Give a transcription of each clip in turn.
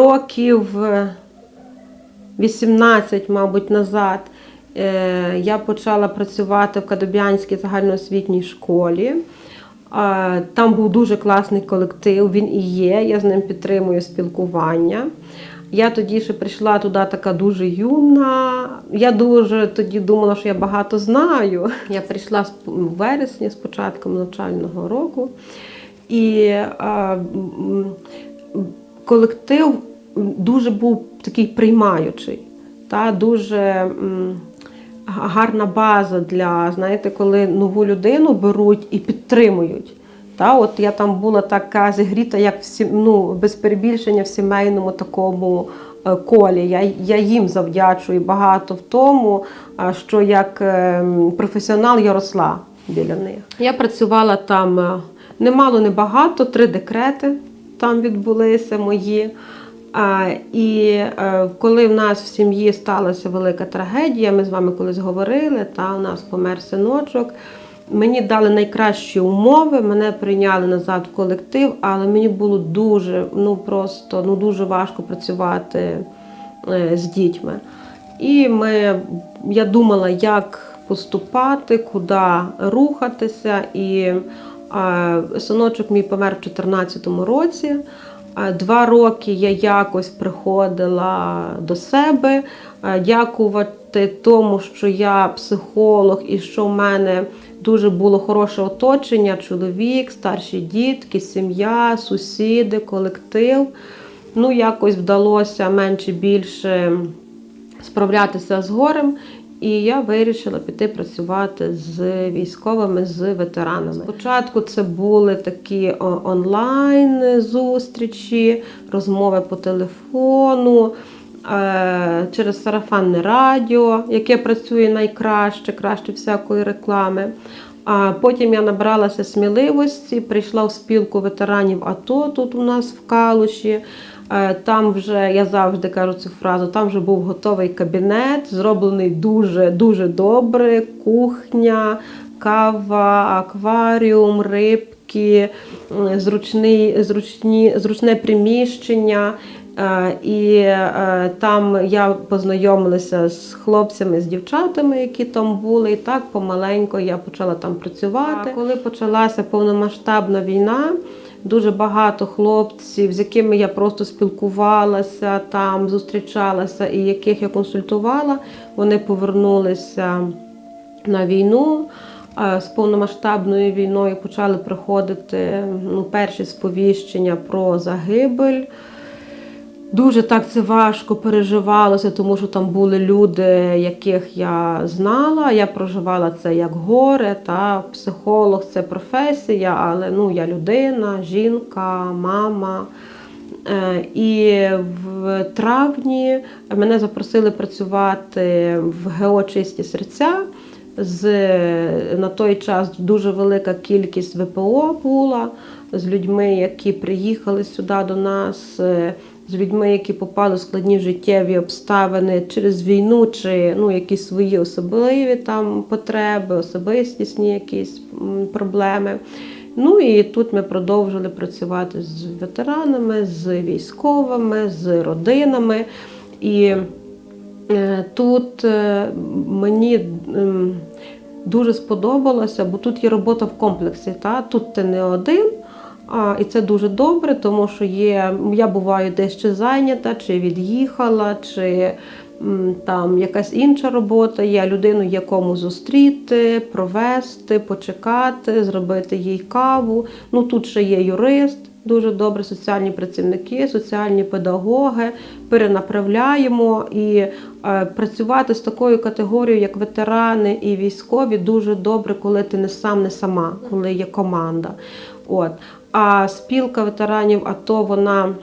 Років е, 18, мабуть, назад е, я почала працювати в Кадоб'янській загальноосвітній школі. Е, Там був дуже класний колектив, він і є. Я з ним підтримую спілкування. Я тоді ще прийшла туди така дуже юна. Я дуже тоді думала, що я багато знаю. Я прийшла з- в вересні з початком навчального року. І е, м, колектив дуже був такий приймаючий, та дуже гарна база для, знаєте, коли нову людину беруть і підтримують. Та, от я там була така зігріта, як всі, ну, без перебільшення в сімейному такому е, колі. Я, я їм завдячую багато в тому, що як е, професіонал я росла біля них. Я працювала там е, немало, не багато, три декрети там відбулися мої. І е, коли в нас в сім'ї сталася велика трагедія, ми з вами колись говорили, та у нас помер синочок. Мені дали найкращі умови, мене прийняли назад в колектив, але мені було дуже, ну просто ну дуже важко працювати е, з дітьми. І ми, я думала, як поступати, куди рухатися. І синочок мій помер в 2014 році. Два роки я якось приходила до себе, дякувати тому, що я психолог і що в мене дуже було хороше оточення, чоловік, старші дітки, сім'я, сусіди, колектив. Ну, якось вдалося менше більше справлятися з горем. І я вирішила піти працювати з військовими, з ветеранами. Спочатку це були такі онлайн зустрічі, розмови по телефону, е, через сарафанне радіо, яке працює найкраще, краще всякої реклами. А потім я набралася сміливості, прийшла в спілку ветеранів АТО тут у нас в Калуші. Е, Там вже я завжди кажу цю фразу. Там вже був готовий кабінет, зроблений дуже дуже добре. Кухня, кава, акваріум, рибки, зручний, зручні, зручне приміщення. Е, І е, там я познайомилася з хлопцями, з дівчатами, які там були, і так помаленько я почала там працювати. Коли почалася повномасштабна війна, дуже багато хлопців, з якими я просто спілкувалася, там зустрічалася і яких я консультувала, вони повернулися на війну. Е, З повномасштабною війною почали приходити ну, перші сповіщення про загибель. Дуже так це важко переживалося, тому що там були люди, яких я знала. Я проживала це як горе, та психолог це професія, але ну, я людина, жінка, мама. Е, І в травні мене запросили працювати в ГО «Чисті серця. З, на той час дуже велика кількість ВПО була з людьми, які приїхали сюди до нас, з людьми, які попали в складні життєві обставини через війну чи ну, якісь свої особливі там потреби, особистісні якісь проблеми. Ну і тут ми продовжили працювати з ветеранами, з військовими, з родинами. І Е, Тут е, мені дуже сподобалося, бо тут є робота в комплексі. Та? Тут ти не один, а, і це дуже добре, тому що є, я буваю десь ще зайнята, чи від'їхала, чи там якась інша робота. Є людину, якому зустріти, провести, почекати, зробити їй каву. Ну тут ще є юрист. Дуже добре соціальні працівники, соціальні педагоги перенаправляємо і е, працювати з такою категорією, як ветерани і військові, дуже добре, коли ти не сам, не сама, коли є команда. От. А спілка ветеранів АТО, вона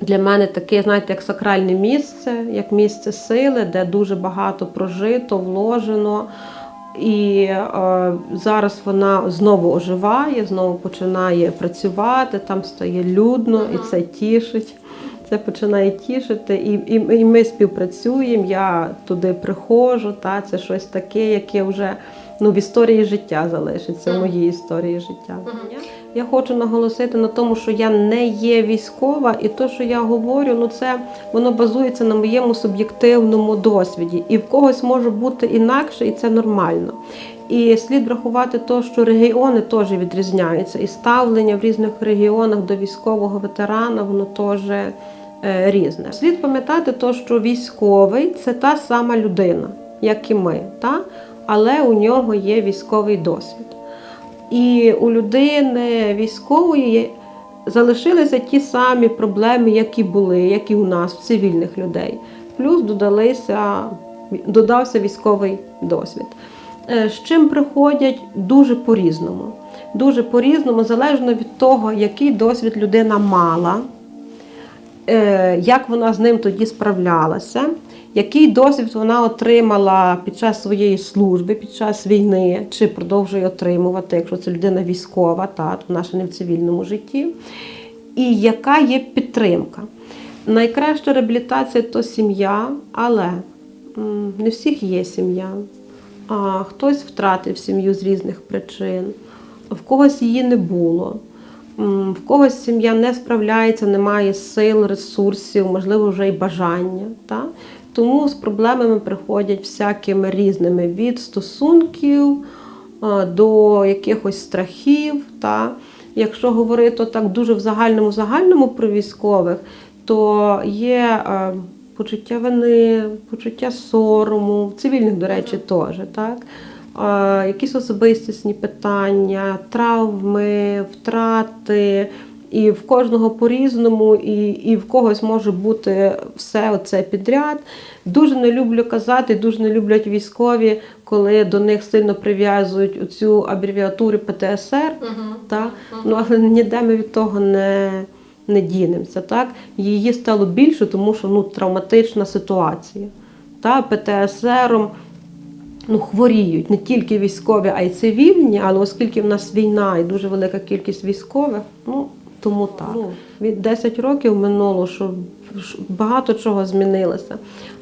для мене таке, знаєте, як сакральне місце, як місце сили, де дуже багато прожито, вложено. І е, зараз вона знову оживає, знову починає працювати, там стає людно, і це тішить. Це починає тішити. І, і, і ми співпрацюємо. Я туди приходжу. Та, це щось таке, яке вже ну, в історії життя залишиться, в моїй історії життя. Я хочу наголосити на тому, що я не є військова, і те, що я говорю, ну це воно базується на моєму суб'єктивному досвіді. І в когось може бути інакше, і це нормально. І слід врахувати те, що регіони теж відрізняються, і ставлення в різних регіонах до військового ветерана воно теж е, різне. Слід пам'ятати, те, що військовий це та сама людина, як і ми, та? але у нього є військовий досвід. І у людини військової залишилися ті самі проблеми, які були, як і у нас, в цивільних людей. Плюс додалися, додався військовий досвід. Е, З чим приходять дуже по-різному. Дуже по-різному, залежно від того, який досвід людина мала, е, як вона з ним тоді справлялася, який досвід вона отримала під час своєї служби, під час війни, чи продовжує отримувати, якщо це людина військова, та, то вона не в цивільному житті, і яка є підтримка. Найкраща реабілітація то сім'я, але не всіх є сім'я. А хтось втратив сім'ю з різних причин, в когось її не було. В когось сім'я не справляється, немає сил, ресурсів, можливо, вже й бажання. Та? Тому з проблемами приходять всякими різними від стосунків до якихось страхів. Та? Якщо говорити так дуже в загальному загальному про військових, то є почуття вини, почуття сорому, цивільних, до речі, теж. Так? Якісь особистісні питання, травми, втрати. І в кожного по-різному, і, і в когось може бути все оце підряд. Дуже не люблю казати, дуже не люблять військові, коли до них сильно прив'язують оцю абревіатуру ПТСР. Так? Ну, але ніде ми від того не, не дінемося. Так? Її стало більше, тому що ну, травматична ситуація. Та? ПТСРом ну, хворіють не тільки військові, а й цивільні, але оскільки в нас війна і дуже велика кількість військових, ну тому так. Ну, від 10 років минуло, що багато чого змінилося.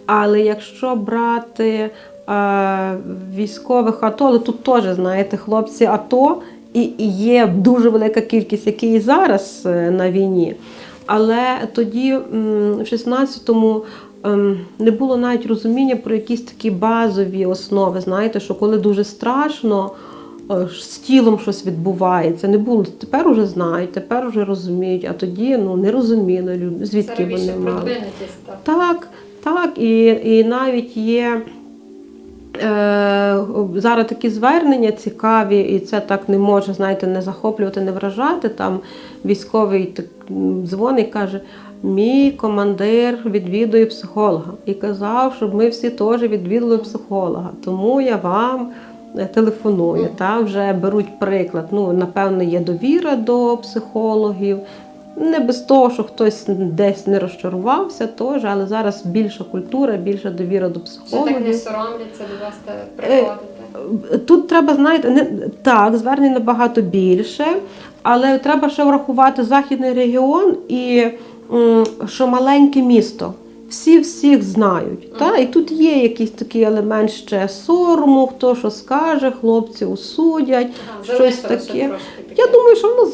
Але якщо брати е, військових АТО, але тут теж, знаєте, хлопці АТО, і, і є дуже велика кількість, які і зараз е, на війні. Але тоді, в 16-му, ем, не було навіть розуміння про якісь такі базові основи. Знаєте, що коли дуже страшно, з тілом щось відбувається. Не було. Тепер уже знають, тепер вже розуміють, а тоді ну, не розуміли люди, звідки вони мали. так. Так, і, і навіть є е, зараз такі звернення цікаві, і це так не може, знаєте, не захоплювати, не вражати. Там військовий так, дзвонить і каже. Мій командир відвідує психолога і казав, щоб ми всі теж відвідали психолога. Тому я вам телефоную. Та вже беруть приклад. Ну, напевно, є довіра до психологів. Не без того, що хтось десь не розчарувався, теж, але зараз більша культура, більша довіра до Чи так не соромляться до вас Е, приходити? Тут треба, знаєте, не так, звернень набагато більше, але треба ще врахувати західний регіон і що маленьке місто. Всі всіх знають. Та? І тут є якийсь такий елемент ще сорому, хто що скаже, хлопці осудять, Ага, щось таке. Я думаю, що воно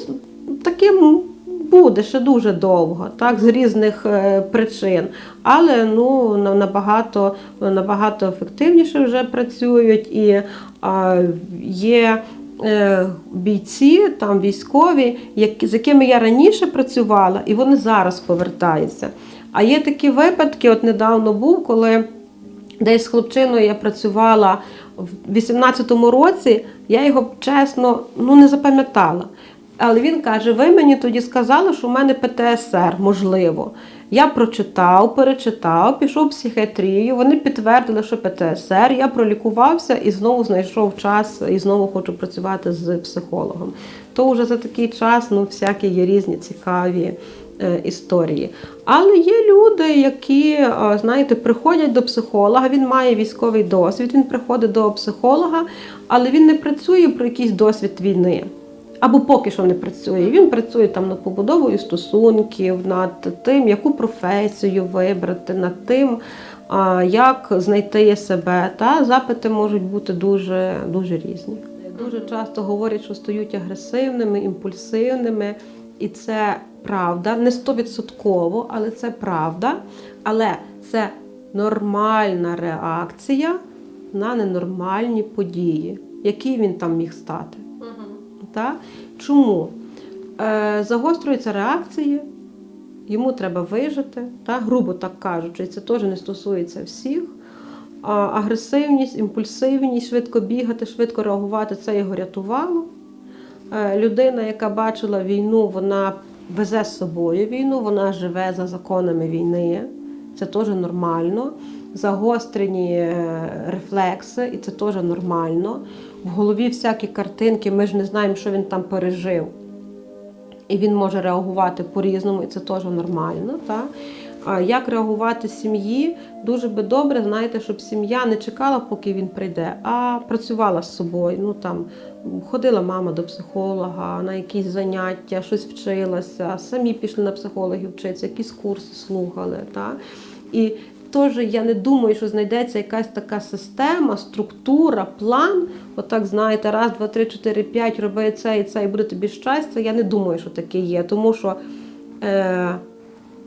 таким буде ще дуже довго, так, з різних е, причин. Але ну, набагато, набагато ефективніше вже працюють і а, є. е, Бійці, там військові, які, з якими я раніше працювала, і вони зараз повертаються. А є такі випадки, от недавно був, коли Десь з хлопчиною я працювала в 18-му році, я його чесно ну, не запам'ятала. Але він каже: ви мені тоді сказали, що в мене ПТСР, можливо. Я прочитав, перечитав, пішов в психіатрію. Вони підтвердили, що ПТСР. Я пролікувався і знову знайшов час, і знову хочу працювати з психологом. То вже за такий час ну, всякі є різні цікаві е, історії. Але є люди, які, знаєте, приходять до психолога, він має військовий досвід, він приходить до психолога, але він не працює про якийсь досвід війни. Або поки що не працює. Він працює там над побудовою стосунків, над тим, яку професію вибрати, над тим, як знайти себе. Та запити можуть бути дуже, дуже різні. Дуже часто говорять, що стають агресивними, імпульсивними, і це правда, не стовідсотково, але це правда. Але це нормальна реакція на ненормальні події, які він там міг стати. Та? Чому? Е, загострюються реакції, йому треба вижити, та? грубо так кажучи, і це теж не стосується всіх. А агресивність, імпульсивність, швидко бігати, швидко реагувати це його рятувало. Е, Людина, яка бачила війну, вона везе з собою війну, вона живе за законами війни. Це теж нормально. Загострені е, рефлекси, і це теж нормально. В голові всякі картинки, ми ж не знаємо, що він там пережив. І він може реагувати по-різному, і це теж нормально. Так? Як реагувати сім'ї? Дуже би добре, знаєте, щоб сім'я не чекала, поки він прийде, а працювала з собою. Ну там ходила мама до психолога на якісь заняття, щось вчилася, самі пішли на психологів вчитися, якісь курси слухали. Так? І теж я не думаю, що знайдеться якась така система, структура, план. Отак, знаєте, раз, два, три, чотири, п'ять, роби це і це, і буде тобі щастя. Я не думаю, що таке є. Тому що е,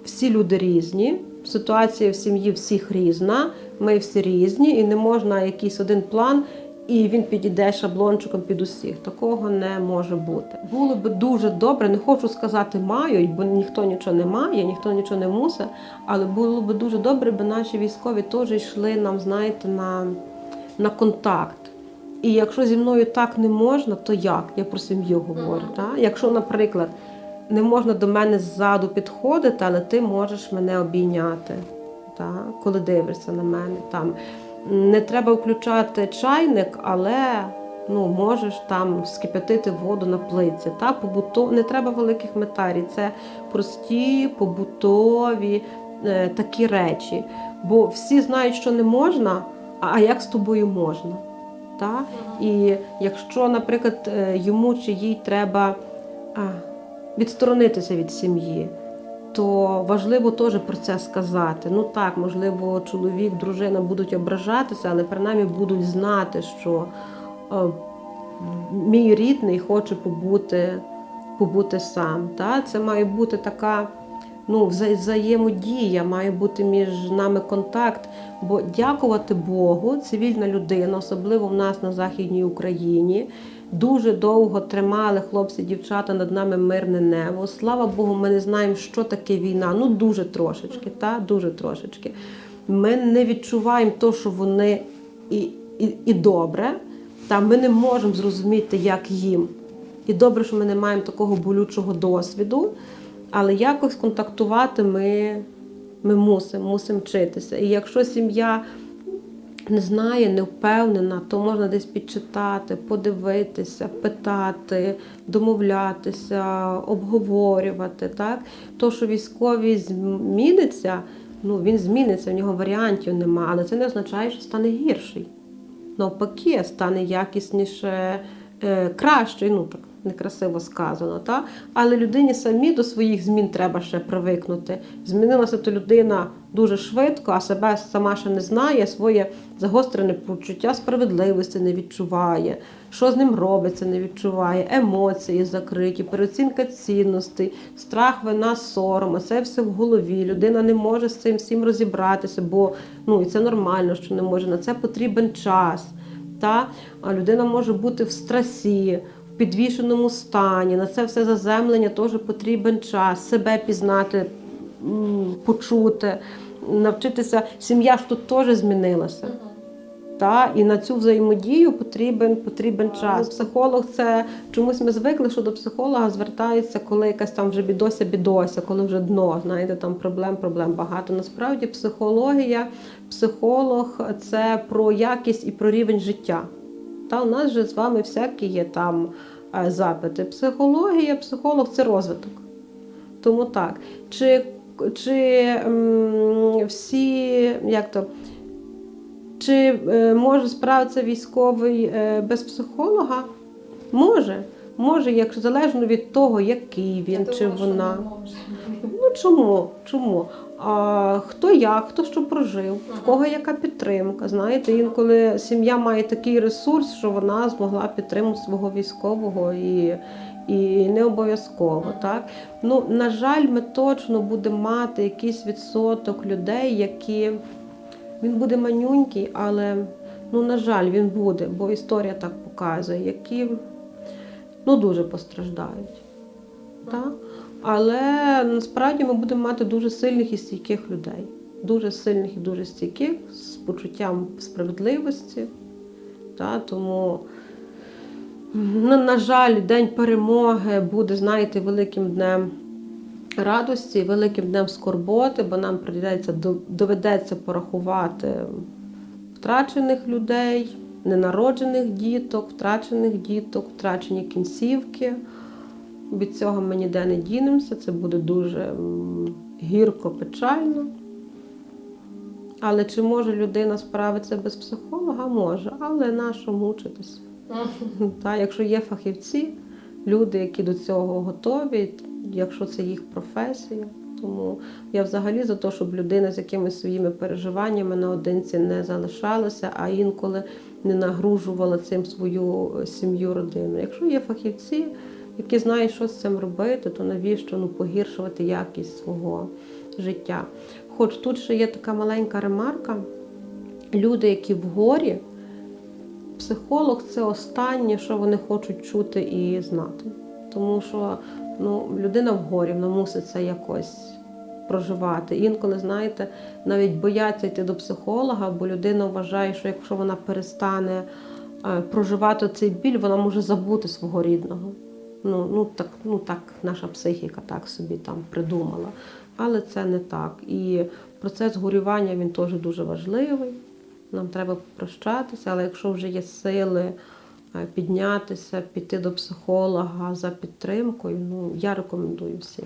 всі люди різні, ситуація в сім'ї всіх різна, ми всі різні, і не можна якийсь один план. І він підійде шаблончиком під усіх. Такого не може бути. Було би дуже добре, не хочу сказати мають, бо ніхто нічого не має, ніхто нічого не мусить. Але було би дуже добре, бо наші військові теж йшли нам, знаєте, на, на контакт. І якщо зі мною так не можна, то як? Я про сім'ю говорю. Мгм. Так? Якщо, наприклад, не можна до мене ззаду підходити, але ти можеш мене обійняти, так? коли дивишся на мене. Там. Не треба включати чайник, але ну, можеш там скип'ятити воду на плиці. Та? Побуто... Не треба великих метарій. Це прості, побутові е, такі речі. Бо всі знають, що не можна, а а як з тобою можна. Та? І якщо, наприклад, е, йому чи їй треба а, відсторонитися від сім'ї, то важливо теж про це сказати. Ну так, можливо, чоловік, дружина будуть ображатися, але принаймні будуть знати, що е, мій рідний хоче побути, побути сам. Та? Це має бути така ну, взаємодія, має бути між нами контакт. Бо дякувати Богу, цивільна людина, особливо в нас на Західній Україні, дуже довго тримали хлопці, дівчата над нами мирне небо. Слава Богу, ми не знаємо, що таке війна. Ну дуже трошечки, та дуже трошечки. Ми не відчуваємо то, що вони і, і, і добре. Та ми не можемо зрозуміти, як їм. І добре, що ми не маємо такого болючого досвіду, але якось контактувати ми, ми мусимо, мусимо вчитися. І якщо сім'я не знає, не впевнена, то можна десь підчитати, подивитися, питати, домовлятися, обговорювати. Так? То, що військовий зміниться, ну він зміниться, в нього варіантів немає, але це не означає, що стане гірший. Навпаки, стане якісніше, е, краще, ну так некрасиво сказано. Та? Але людині самі до своїх змін треба ще привикнути. Змінилася то людина дуже швидко, а себе сама ще не знає, своє загострене почуття справедливості не відчуває, що з ним робиться, не відчуває, емоції закриті, переоцінка цінностей, страх, вина, сором, це все в голові. Людина не може з цим всім розібратися, бо ну, і це нормально, що не може. На це потрібен час. Та? А людина може бути в стресі, в підвішеному стані. На це все заземлення теж потрібен час, себе пізнати, почути, навчитися. Сім'я ж тут теж змінилася. Та, і на цю взаємодію потрібен, потрібен час. Психолог це чомусь ми звикли, що до психолога звертаються, коли якась там вже бідося, бідося, коли вже дно, знаєте, там проблем, проблем багато. Насправді психологія, психолог це про якість і про рівень життя. Та у нас же з вами всякі є там е, запити. Психологія, психолог це розвиток. Тому так. Чи, чи м, всі, як то, чи е, може справитися військовий е, без психолога? Може. Може, якщо залежно від того, який він Я чи думала, що вона. не може. Ну чому? Чому? А, хто як, хто що прожив, в кого яка підтримка. Знаєте, інколи сім'я має такий ресурс, що вона змогла підтримати свого військового і, і не обов'язково. Так? Ну, на жаль, ми точно будемо мати якийсь відсоток людей, які він буде манюнький, але ну, на жаль, він буде, бо історія так показує, які ну, дуже постраждають. Так? Але насправді ми будемо мати дуже сильних і стійких людей. Дуже сильних і дуже стійких, з почуттям справедливості. Та, тому, ну, на жаль, День перемоги буде, знаєте, великим днем радості, великим днем скорботи, бо нам прийдеться, доведеться порахувати втрачених людей, ненароджених діток, втрачених діток, втрачені кінцівки. Від цього ми ніде не дінемося, це буде дуже гірко, печально. Але чи може людина справитися без психолога? Може, але нащо мучитися? Та, якщо є фахівці, люди, які до цього готові, якщо це їх професія. Тому я взагалі за те, щоб людина з якимись своїми переживаннями наодинці не залишалася, а інколи не нагружувала цим свою сім'ю, родину. Якщо є фахівці, які знають, що з цим робити, то навіщо ну, погіршувати якість свого життя? Хоч тут ще є така маленька ремарка: люди, які в горі, психолог це останнє, що вони хочуть чути і знати. Тому що ну, людина в горі, вона мусить це якось проживати. Інколи, знаєте, навіть бояться йти до психолога, бо людина вважає, що якщо вона перестане е, проживати цей біль, вона може забути свого рідного. Ну, ну, так, ну так наша психіка так собі там придумала. Але це не так. І процес горювання він теж дуже важливий. Нам треба прощатися, але якщо вже є сили е, піднятися, піти до психолога за підтримкою, ну я рекомендую всім.